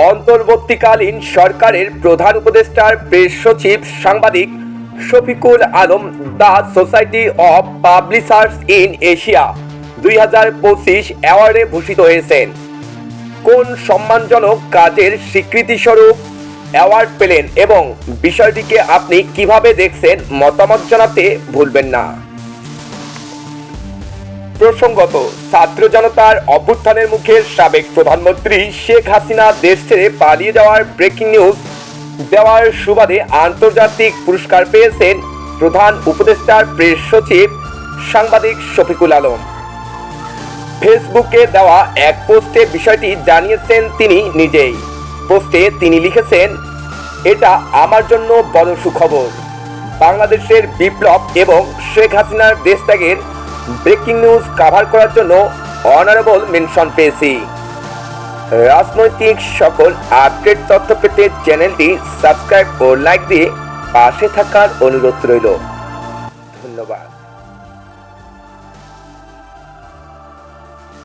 অন্তর্বর্তীকালীন সরকারের প্রধান উপদেষ্টার প্রেস সচিব সাংবাদিক Shafiqul Alam the society of publishers in Asia দুই হাজার পঁচিশ অ্যাওয়ার্ডে ভূষিত হয়েছেন। কোন সম্মানজনক কাজের স্বীকৃতিস্বরূপ অ্যাওয়ার্ড পেলেন এবং বিষয়টিকে আপনি কীভাবে দেখছেন মতামত জানাতে ভুলবেন না। প্রসঙ্গত, ছাত্র জনতার অভ্যুত্থানের মুখে সাবেক প্রধানমন্ত্রী শেখ হাসিনা দেশ ছেড়ে পালিয়ে যাওয়ার ব্রেকিং নিউজ দেওয়ার সুবাদে আন্তর্জাতিক পুরস্কার পেয়েছেন প্রধান উপদেষ্টার প্রেস সচিব সাংবাদিক শফিকুল আলম। ফেসবুকে দেওয়া এক পোস্টে বিষয়টি জানিয়েছেন তিনি নিজেই। পোস্টে তিনি লিখেছেন, এটা আমার জন্য বড় সুখবর। বাংলাদেশের বিপ্লব এবং শেখ হাসিনার দেশত্যাগের ব্রেকিং নিউজ কাভার করার জন্য অনারেবল মেনশন পেয়েছি। রাজনৈতিক সকল আপডেট তথ্য পেতে চ্যানেলটি সাবস্ক্রাইব ও লাইক দিয়ে পাশে থাকার অনুরোধ রইল। ধন্যবাদ।